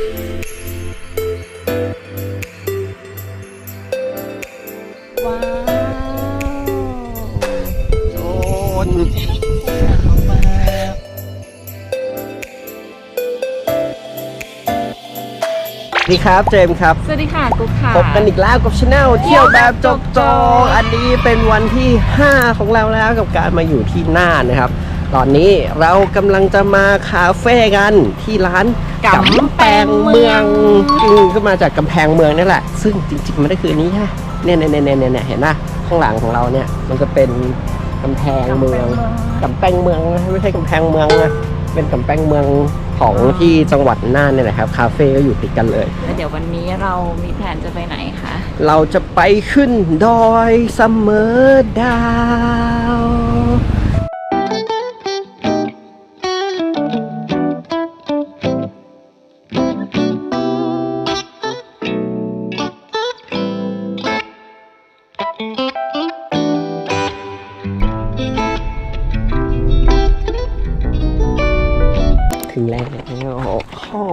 ว้าวโอ้ยสวัสดีครับเจมส์ครับ สวัสดีค่ะกุ๊กค่ะพบกันอีกแล้วกับช anel เที่ยวแบบจบจองอันนี้เป็นวันที่ 5 ของเราแล้วกับการมาอยู่ที่น่านนะครับ ตอนนี้เรากำลังจะมาคาเฟ่กันที่ร้าน กำแพงเมืองอืมก็มาจากกำแพงเมืองนี่แหละ ซึ่งจริงๆมันก็คืออนนี้ฮะเนี่ยเนี่ยเนี่ยเนี่ยเนี่ยเห็นปะข้างหลังของเราเนี่ย มันจะเป็นกำแพงเมืองกำแพงเมืองนะไม่ใช่กำแพงเมืองนะเป็นกำแพงเมืองของที่จังหวัดน่านเนี่ยแหละครับคาเฟ่ก็อยู่ติดกันเลย แล้วเดี๋ยววันนี้เรามีแผนจะไปไหนคะ เราจะไปขึ้นดอยเสมอดาว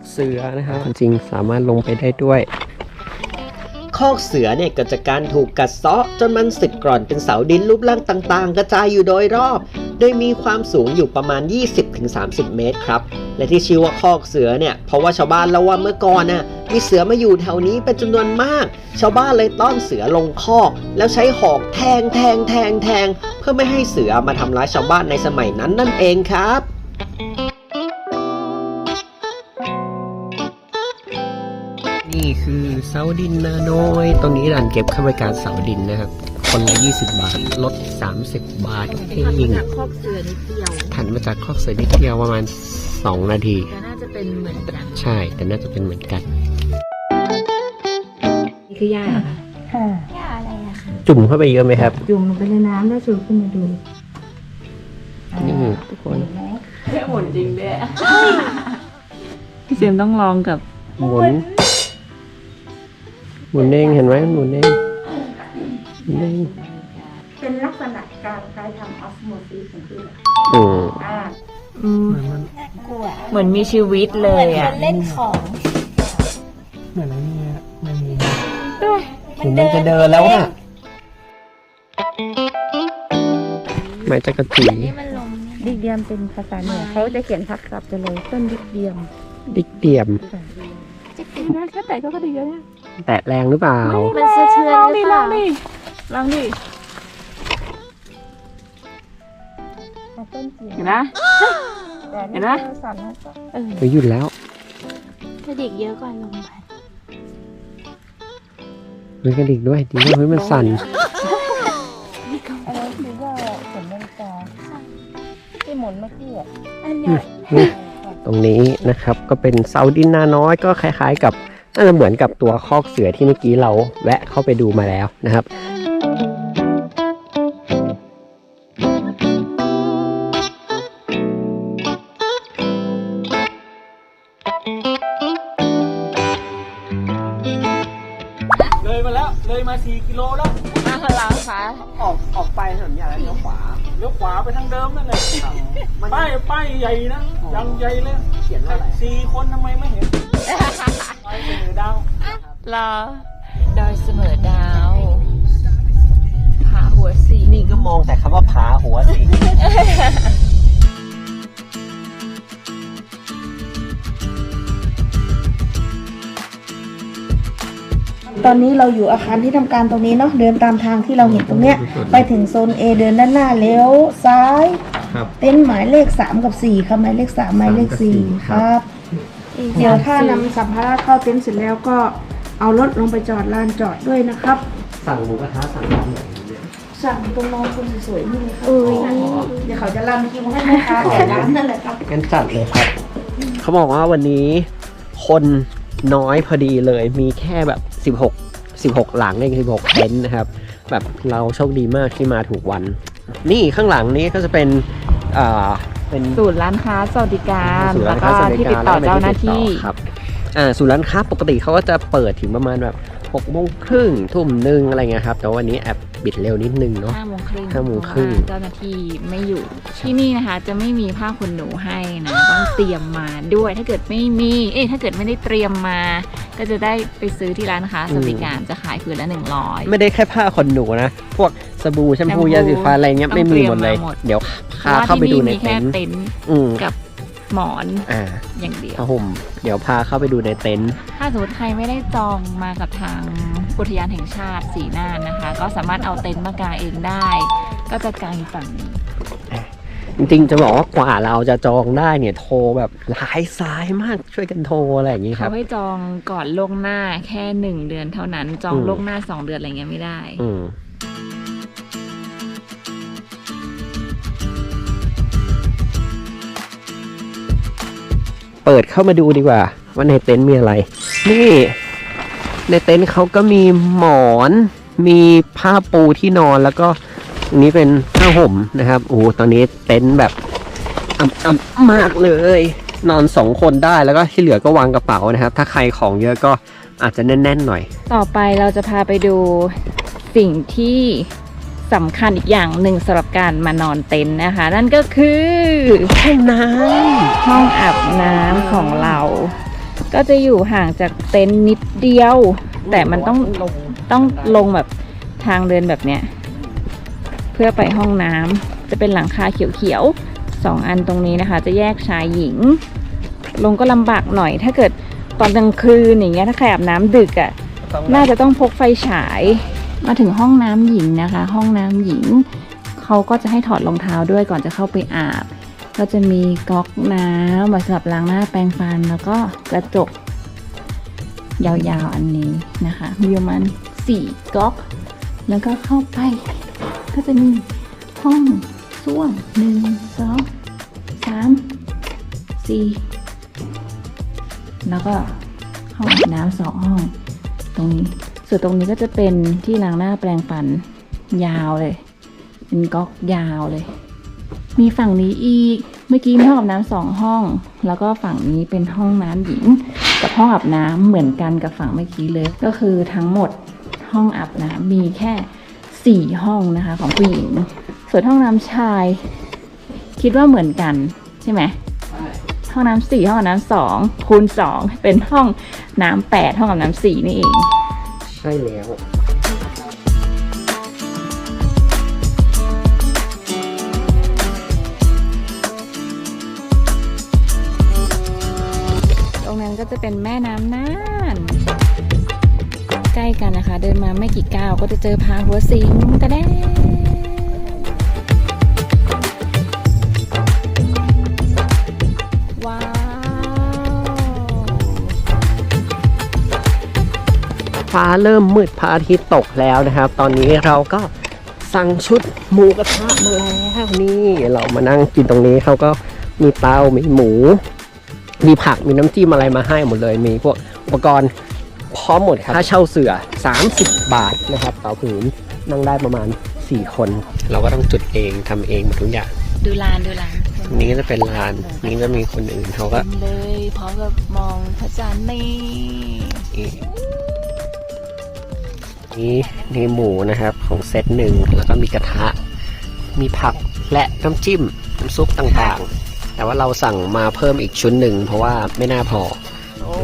อกเสือนะครับจริงสามารถลงไปได้ด้วยคอกเสือเนี่ยเกิดจากการถูกกัดเซาะจนมันสึกกร่อนเป็นเสาดินรูปร่างต่างๆ กระจายอยู่โดยรอบ โดยมีความสูงอยู่ประมาณ 20-30 เมตรครับ และที่ชื่อว่าคอกเสือเนี่ยเพราะว่าชาวบ้านเล่าว่าเมื่อก่อนน่ะมีเสือมาอยู่แถวนี้เป็นจำนวนมาก ชาวบ้านเลยต้อนเสือลงคอก แล้วใช้หอกแทงแทงแทงแทงเพื่อไม่ให้เสือมาทำร้ายชาวบ้านในสมัยนั้นนั่นเองครับ คือเสาดินนาน้อย ตรงนี้ร้านเก็บค่าบริการเสาดินนะครับ คนละ 20 บาท ลด 30 บาทเองจากคอกเสือนิดเดียวถันมาจากคอกเสือนิดเดียวประมาณ 2 นาที แต่น่าจะเป็นเหมือนกัน ใช่ แต่น่าจะเป็นเหมือนกัน นี่คือย่าค่ะจุ่มเข้าไปเยอะไหมครับ จุ่มลงไปในน้ำแล้วสูบขึ้นมาดูนี่ทุกคนเห็นไหมแค่หมุนจริงด้วยพี่เจมส์ต้องลองกับหมุน หมุนเองเห็นไหมหมุนเองหมุนเองเป็นลักษณะการคล้ายทำออสโมซิสของที่อืมอ่าเหมือนมีชีวิตเลยอะเล่นของเหมือนอะไรเนี่ยไม่มีถึงมันจะเดินแล้วอะไม้จักรจีดิกเดียมเป็นภาษาเหนือเขาจะเขียนพักกลับไปเลยต้นดิกเดียมดิกเดียมนะแค่แต่ก็ก็ดีแล้วเนี่ย แตะแรงหรือเปล่า มันสะเทือนหรือเปล่าลองดิเอาต้นเสียงเห็นนะแต่เห็นไหม สั่นแล้วก็เออเฮ้ยหยุดแล้วถ้าเด็กเยอะก็ลงไปเฮ้ยกระดิกด้วยดีด้วยเฮ้ยมันสั่นอะไรคือว่าเข็มนาฬิกาที่หมุนเมื่อกี้อะอันเนี้ยตรงนี้นะครับก็เป็นเสาดินนาน้อยก็คล้ายๆกับ น่าจะเหมือนกับตัวคอกเสือที่เมื่อกี้เราแวะเข้าไปดูมาแล้วนะครับเลยมาแล้วเลยมา 4 กิโลแล้ว มาข้างหลังค่ะออกออกไปถนนใหญ่แล้วเลี้ยวขวาเลี้ยวขวาไปทางเดิมนั่นแหละป้ายป้ายใหญ่นะยังใหญ่เลยเขียนว่าอะไรสี่คนทำไมไม่เห็น ไปเสนอดาวรอดอยเสมอดาวผาหัวสีนี่ก็มองแต่คำว่าผาหัวสิตอนนี้เราอยู่อาคารที่ทำการตรงนี้เนาะเดินตามทางที่เราเห็นตรงเนี้ย ไปถึงโซน A เดินด้านหน้าเลี้ยวซ้ายครับเต้นท์หมายเลขสามกับสี่ครับหมายเลขสามหมายเลขสี่คครับรับ เดี๋ยวถ้านำสัมภาระเข้าเต็นท์เสร็จแล้วก็เอารถลงไปจอดลานจอดด้วยนะครับ สั่งหมูกระทะสั่งร้านไหนเนี่ยสั่งตรงน้องคนสวยๆนี่เลยครับเดี๋ยวเขาจะรันคิวให้แม่ค้าแต่ร้านนั่นแหละครับงั้นจัดเลยครับ เขาบอกว่าวันนี้คนน้อยพอดีเลย มีแค่แบบ 16 16 หลังเอง16เต็นท์นะครับ แบบเราโชคดีมากที่มาถูกวัน นี่ข้างหลังนี้ก็จะเป็นอ่า เป็นศูนย์ร้านค้าสวัสดิการศูนย์แล้ร้าวนก็ค้าสวัสดิที่กาติดรต่อและเจ้าป็หน้าที่ติดต่อครับอ่าศูนย์ร้านค้าปกติเขาก็จะเปิดถึงประมาณแบบ6โมงครึ่งทุ่มหนึ่งอะไรเงี้ยครับ แต่ว่าวันนี้แอบบิดเร็วนิดนึงเนาะห้าโมงครึ่งห้าโมงครึ่งเพาะว่าเจ้าหน้าที่ไม่อยู่ ที่นี่นะคะ จะไม่มีผ้าขนหนูให้นะต้องเตรียมมาด้วยถ้าเกิดไม่มี เอ๊ะถ้าเกิดไม่ได้เตรียมมา ก็จะได้ไปซื้อที่ร้านนะคะสวัสดิการจะขายผืนละหนึ่งร้อยไม่ได้แค่ผ้าขนหนูนะ พวกสบู่แชมพูแชมพูยาสีฟันอะไรเงี้ยต้องไม่มีหมดเลยเตรียมมาหมดเดี๋ยวเพพาราะว่าเข้าไปที่ดูนี่ในมีแค่เต็นท์เต็นท์อืมกับหมอนอ่าอย่างเดียวผ้าห่มเดี๋ยวพาเข้าไปดูในเต็นท์ถ้าสมมติใครไม่ได้จองมากับทางอุทยานแห่งชาติสีน่านนะคะ ก็สามารถเอาเต็นท์มากางเองได้ ก็จะกางอยู่ฝั่งนี้จริงๆจะบอกว่ากว่าเราจะจองได้เนี่ยโทรแบบหลายสายมากช่วยกันโทรอะไรอย่างนี้คเขารับให้จองก่อนล่วงหน้าแค่หนึ่งเดือนเท่านั้นจองอืมล่วงหน้าสองเดือนอะไรเงี้ยไม่ได้ อื เปิดเข้ามาดูดีกว่า ว่าในเต็นท์มีอะไร นี่ ในเต็นท์เขาก็มีหมอน มีผ้าปูที่นอนแล้วก็นี้เป็นผ้าห่มนะครับโอ้ตอนนี้เต็นท์แบบอ่ำๆมากเลย นอนสองคนได้แล้วก็ที่เหลือก็วางกระเป๋านะครับ ถ้าใครของเยอะก็อาจจะแน่นๆหน่อย ต่อไปเราจะพาไปดูสิ่งที่ สำคัญอีกอย่างหนึ่งสำหรับการมานอนเต็นท์นะคะ นั่นก็คือห้องน้ำห้องอาบน้ำของเรา ก็จะอยู่ห่างจากเต็นท์นิดเดียว แต่มันต้องต้องลงแบบทางเดินแบบเนี้ย เพื่อไปห้องน้ำจะเป็นหลังคาเขียวๆสองอันตรงนี้นะคะ จะแยกชายหญิง ลงก็ลำบากหน่อย ถ้าเกิดตอนกลางคืนอย่างเงี้ยถ้าใครอาบน้ำดึกอะ่ะน่าจะต้องพกไฟฉาย มาถึงห้องน้ำหญิงนะคะ ห้องน้ำหญิงเขาก็จะให้ถอดรองเท้าด้วยก่อนจะเข้าไปอาบ ก็จะมีก๊อกน้ำไว้สำหรับล้างหน้าแปรงฟันแล้วก็กระจก ยาวๆอันนี้นะคะ มีประมาณสี่ก๊อก แล้วก็เข้าไป ก็จะมีห้องส้วมหนึ่งสองสามสี่แล้วก็ห้องน้ำสองห้องตรงนี้ ส่วนตรงนี้ก็จะเป็นที่ล้างหน้าแปรงฟันยาวเลย เป็นก๊อกยาวเลย มีฝั่งนี้อีก เมื่อกี้มีห้องอาบน้ำสองห้อง แล้วก็ฝั่งนี้เป็นห้องน้ำหญิง กับห้องอาบน้ำเหมือนกันกับฝั่งเมื่อกี้เลย ก็คือทั้งหมดห้องอาบน้ำมีแค่สี่ห้องนะคะ ของผู้หญิง ส่วนห้องน้ำชาย คิดว่าเหมือนกันใช่ไหมห้องน้ำสี่ห้องอาบน้ำสองคูณสองเป็นห้องน้ำแปดห้องอาบน้ำสี่นี่เอง ใช่แล้วตรงนั้นก็จะเป็นแม่น้ำน่านใกล้กันนะคะ เดินมาไม่กี่ก้าวก็จะเจอพาหัวสิงตะแด้ ฟ้าเริ่มมืดพระอาทิตย์ตกแล้วนะครับ ตอนนี้เราก็สั่งชุดหมูกระทะมาแล้วนี่เรามานั่งกินตรงนี้เขาก็มีเตามีหมู มีผักมีน้ำจิ้มอะไรมาให้หมดเลย มีพวกอุปกรณ์พร้อมหมดครับค่าเช่าเสือ 30 บาทนะครับต่อผืนนั่งได้ประมาณ 4 คน เราก็ต้องจุดเองทำเองหมดทุกอย่างดูลานดูลานนี้ก็จะเป็นลานนี้ก็มีคนอื่นเขาก็เลยพร้อมกับมองพระจันทร์นี่ นี่นี่หมูนะครับของเซตหนึ่งแล้วก็มีกระทะ มีผักและน้ำจิ้มน้ำซุปต่างๆ แต่ว่าเราสั่งมาเพิ่มอีกชุดหนึ่งเพราะว่าไม่น่าพอโอ้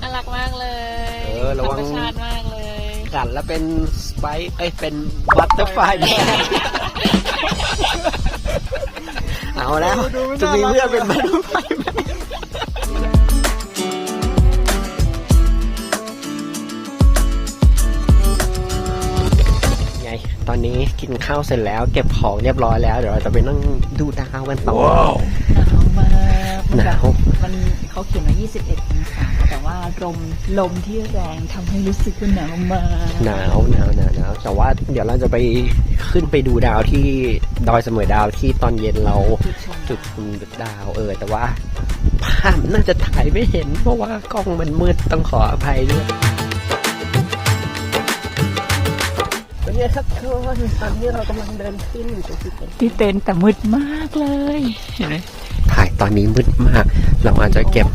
น่ารักมากเลยเออระวังธรรมชาติมากเลยกัดแล้วเป็นสไปซ์เอ้ยเป็นบัตเตอร์ไฟแน่ เอาแล้วจะมีเพื่อนเป็นบัตเตอร์ไฟไหมไงตอนนี้กินข้าวเสร็จแล้ว เก็บของเรียบร้อยแล้ว เดี๋ยวเราจะไปนั่งดูดาวกันต่อหนาวมากมันหแบบนาวมันเขาเขียนว่า21องศา แต่ว่าลมลมที่แรงทำให้รู้สึกว่าหนาวมากหนาวหนาวหนาวหนาวแต่ว่าเดี๋ยวเราจะไปขึ้นไปดูดาวที่ดอยเสมอดาวที่ตอนเย็นเราจุดชมดาวเออ แต่ว่าภาพน่าจะถ่ายไม่เห็น เพราะว่ากล้องมันมืดต้องขออภัยด้วยเป็นไงครับทุกคนตอนนี้เรากำลังเดินขึ้นไปที่เต็นท์ที่เต็นท์แต่มืดมากเลยเห็นไหมถ่ายตอนนี้มืดมาก เราอาจจะเก็บ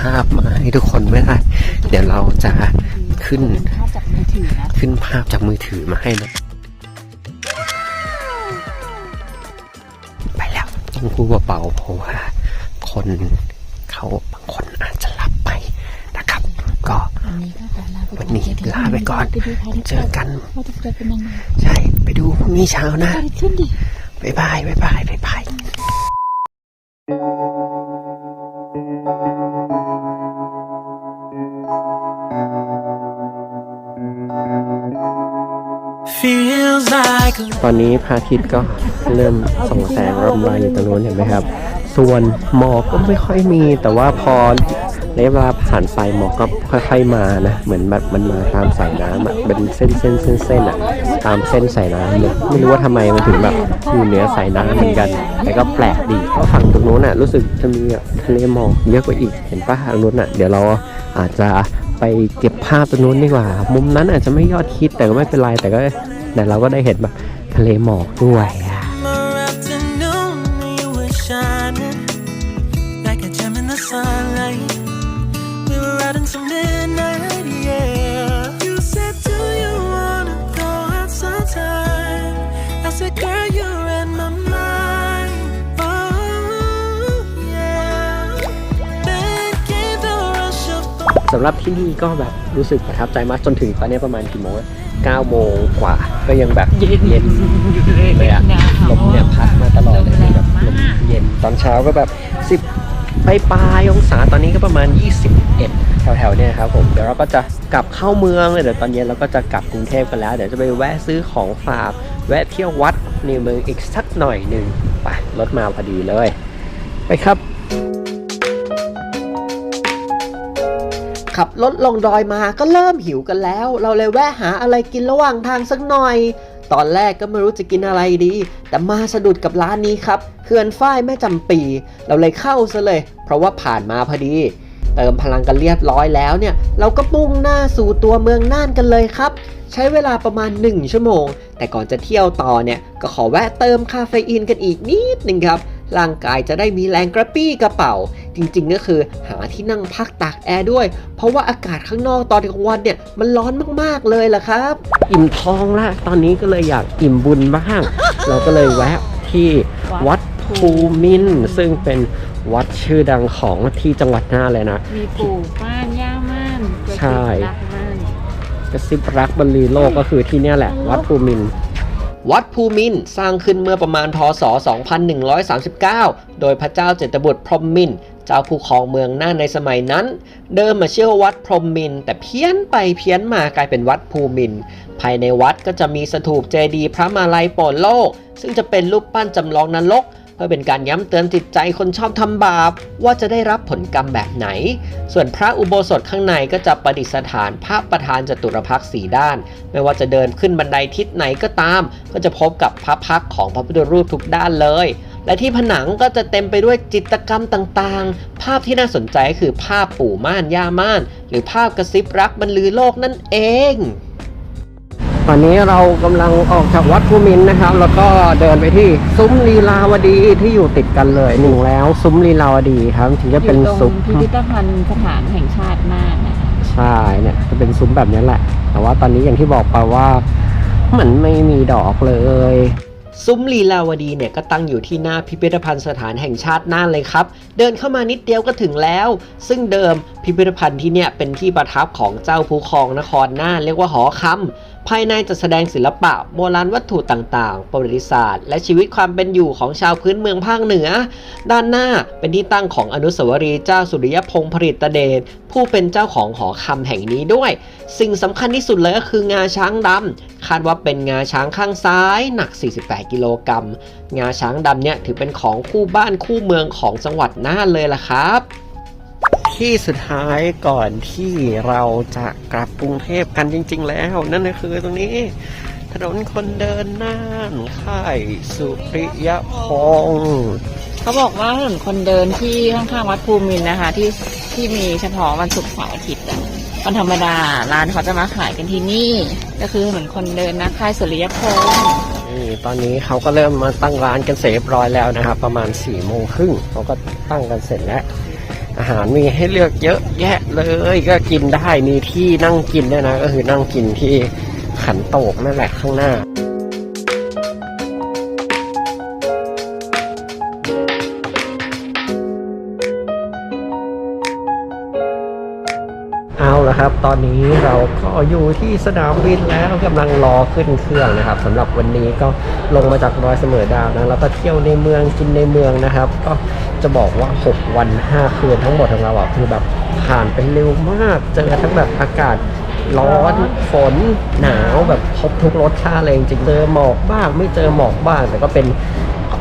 ภาพมาให้ทุกคนไม่ได้ เดี๋ยวเราจะขึ้นภาพจากมือถือนะขึ้นภาพจากมือถือมาให้นะไปแล้วต้องพูดเบาๆเพราะว่าคนเขาบางคนอาจจะหลับไปนะครับ ก็วันนี้ลาไปก่อน เจอกัน ใช่ ไปดูพรุ่งนี้เช้านะบ๊ายบายบ๊ายบายบ๊ายบาย ตอนนี้พระอาทิตย์ก็เริ่มส่องแสงรำไรอยู่ตรงนู้นเห็นไหมครับ ส่วนหมอกก็ไม่ค่อยมี แต่ว่าพอระยะเวลาผ่านไปหมอกก็ค่อยๆมานะ เหมือนแบบมันมาตามสายน้ำอะเป็นเส้นเส้นเส้นเส้นๆอะตามเส้นสายน้ำเลยไม่รู้ว่าทำไมมันถึงแบบอยู่เหนือสายน้ำเหมือนกัน แต่ก็แปลกดีเพราะฝั่งตรงนู้นน่ะรู้สึกจะมีทะเลหมอกเยอะกว่าอีกเห็นปะทางนู้นน่ะเดี๋ยวเราอาจจะไปเก็บภาพตรงนู้นดีกว่า มุมนั้นอาจจะไม่ยอดฮิตแต่ก็ไม่เป็นไรแต่ก็แต่เราก็ได้เห็นแบบ ทะเลหมอกด้วยอะ สำหรับที่นี่ก็แบบรู้สึกประทับใจมากจนถึงตอนนี้ประมาณกี่โมง 9โมงกว่า ก็ยังแบบเย็นเย็นเลยอะลมเนี่ยพัดมาตลอดเลยแบบลมเย็นตอนเช้าก็แบบ 10ไปปลายๆองศาตอนนี้ก็ประมาณ 21 แถวๆเนี่ยครับผมเดี๋ยวเราก็จะกลับเข้าเมืองเลยเดี๋ยวตอนเย็นเราก็จะกลับกรุงเทพกันแล้ว เดี๋ยวจะไปแวะซื้อของฝากแวะเที่ยววัดในเมืองอีกสักหน่อยหนึ่งไปรถมาพอดีเลย ไปครับ ขับรถลงดอยมาก็เริ่มหิวกันแล้ว เราเลยแวะหาอะไรกินระหว่างทางสักหน่อย ตอนแรกก็ไม่รู้จะกินอะไรดี แต่มาสะดุดกับร้านนี้ครับเขื่อนฝ้ายแม่จำปี เราเลยเข้าซะเลย เพราะว่าผ่านมาพอดี เติมพลังกันเรียบร้อยแล้วเนี่ย เราก็มุ่งหน้าสู่ตัวเมืองน่านกันเลยครับ ใช้เวลาประมาณ 1 ชั่วโมง แต่ก่อนจะเที่ยวต่อเนี่ยก็ขอแวะเติมคาเฟอีนกันอีกนิดหนึ่งครับร่างกายจะได้มีแรงกระปี้กระเป๋า จริงๆก็คือหาที่นั่งพักตากแอร์ด้วย เพราะว่าอากาศข้างนอกตอนกลางวันเนี่ยมันร้อนมากๆเลยล่ะครับ อิ่มท้องละตอนนี้ก็เลยอยากอิ่มบุญบ้าง เราก็เลยแวะที่วัดภูมินทร์ซึ่งเป็นวัดชื่อดังของที่จังหวัดน่านเลยนะ มีปู่ม่านย่าม่านใช่รักม่านกระซิบรักบรรลือโลกก็คือที่เนี่ยแหละ วัดภูมินทร์วัดภูมินทร์สร้างขึ้นเมื่อประมาณพศ 2139 โดยพระเจ้าเจตบุตรพรหมมินทร์เจ้าผู้ครองเมืองน่านในสมัยนั้น เดิมมาเชื่อวัดพรหมมิน แต่เพี้ยนไปเพี้ยนมากลายเป็นวัดภูมิน ภายในวัดก็จะมีสถูปเจดีย์พระมาลัยปรดโลก ซึ่งจะเป็นรูปปั้นจำลองนรกเพื่อเป็นการย้ำเตือนจิตใจคนชอบทำบาป ว่าจะได้รับผลกรรมแบบไหน ส่วนพระอุโบสถข้างในก็จะประดิษฐานพระประธานจตุรพักษ์สีด้าน ไม่ว่าจะเดินขึ้นบันไดทิศไหนก็ตาม ก็จะพบกับพระพักของพระพุทธรูปทุกด้านเลย และที่ผนังก็จะเต็มไปด้วยจิตรกรรมต่างๆ ภาพที่น่าสนใจก็คือภาพปู่ม่านย่าม่าน หรือภาพกระซิบรักบรรลือโลกนั่นเองตอนนี้เรากำลังออกจากวัดภูมินทร์นะครับ แล้วก็เดินไปที่ซุ้มลีลาวดีที่อยู่ติดกันเลยหนึ่งแล้วซุ้มลีลาวดีครับถึงจะเป็นอยู่ตรซุ้งมพิพิธภัณฑ์สถานแห่งชาติน่านนะคะใช่เนี่ยจะเป็นซุ้มแบบนี้แหละ แต่ว่าตอนนี้อย่างที่บอกไปว่ามันไม่มีดอกเลย ซุ้มลีลาวดีเนี่ยก็ตั้งอยู่ที่หน้าพิพิธภัณฑ์สถานแห่งชาติน่านเลยครับ เดินเข้ามานิดเดียวก็ถึงแล้ว ซึ่งเดิมพิพิธภัณฑ์ที่เนี่ยเป็นที่ประทับของเจ้าผู้ครองนครน่านเรียกว่าหอคำ ภายในจะแสดงศิลปะโบราณวัตถุต่างๆ ประวัติศาสตร์ และชีวิตความเป็นอยู่ของชาวพื้นเมืองภาคเหนือ ด้านหน้าเป็นที่ตั้งของอนุสาวรีย์เจ้าสุริยพงษ์ผลิตเดชผู้เป็นเจ้าของหอคำแห่งนี้ด้วย สิ่งสำคัญที่สุดเลยก็คืองาช้างดำคาดว่าเป็นงาช้างข้างซ้ายหนัก 48 กิโลกรัม งาช้างดำเนี่ยถือเป็นของคู่บ้านคู่เมืองของจังหวัดน่านเลยล่ะครับ ที่สุดท้ายก่อนที่เราจะกลับกรุงเทพกันจริง ๆ แล้ว นั่นก็คือตรงนี้ ถนนคนเดินน่านค่ายสุริยพงษ์เขาบอกว่าถนนคนเดินที่ข้างๆวัดภูมินทร์นะคะ ที่ที่มีเฉพาะวันศุกร์เสาร์อาทิตย์อะวันธรรมดาร้านเขาจะมาขายกันที่นี่ ก็คือถนนคนเดินนะค่ายสุริยพงษ์นี่ตอนนี้เขาก็เริ่มมาตั้งร้านกันเสร็จเรียบร้อยแล้วนะครับ ประมาณ4ี่โมงครึ่งเขาก็ตั้งกันเสร็จแล้ว อาหารมีให้เลือกเยอะแยะเลย ก็กินได้มีที่นั่งกินด้วยนะ ก็คือนั่งกินที่ขันโตกนั่นแหละข้างหน้า เอาละครับ ตอนนี้เราก็อยู่ที่สนามบินแล้วกำลังรอขึ้นเครื่องนะครับสำหรับวันนี้ก็ลงมาจากดอยเสมอดาวนะแล้วก็เที่ยวในเมืองกินในเมืองนะครับ ก็จะบอกว่า 6 วัน 5 คืนทั้งหมดของเราอะคือแบบผ่านไปเร็วมาก เจอทั้งแบบอากาศร้อนฝนหนาวแบบครบทุกรสชาติเลยจริงเจอหมอกบ้าง ไม่เจอหมอกบ้างแต่ก็เป็น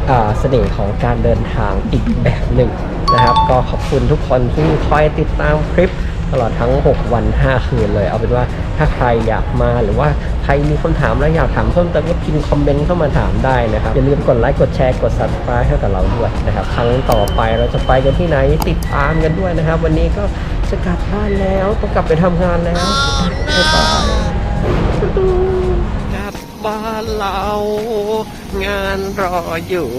อ่าเสน่ห์ของการเดินทางอีกแบบหนึ่งนะครับ ก็ขอบคุณทุกคนที่คอยติดตามคลิป ตลอดทั้ง 6 วัน 5 คืนเลย เอาเป็นว่าถ้าใครอยากมาหรือว่าใครมีคนถามแล้วอยากถามเพิ่มเติมก็พิมพ์คอมเมนต์เข้ามาถามได้นะครับ อย่าลืมกดไลค์กดแชร์กด subscribe ให้กับเราด้วยนะครับ ครั้งต่อไปเราจะไปกันที่ไหนติดตามกันด้วยนะครับ วันนี้ก็จะกลับบ้านแล้วต้องกลับไปทำงานแล้วบ๊ายบายกลับบ้านเรางานรออยู่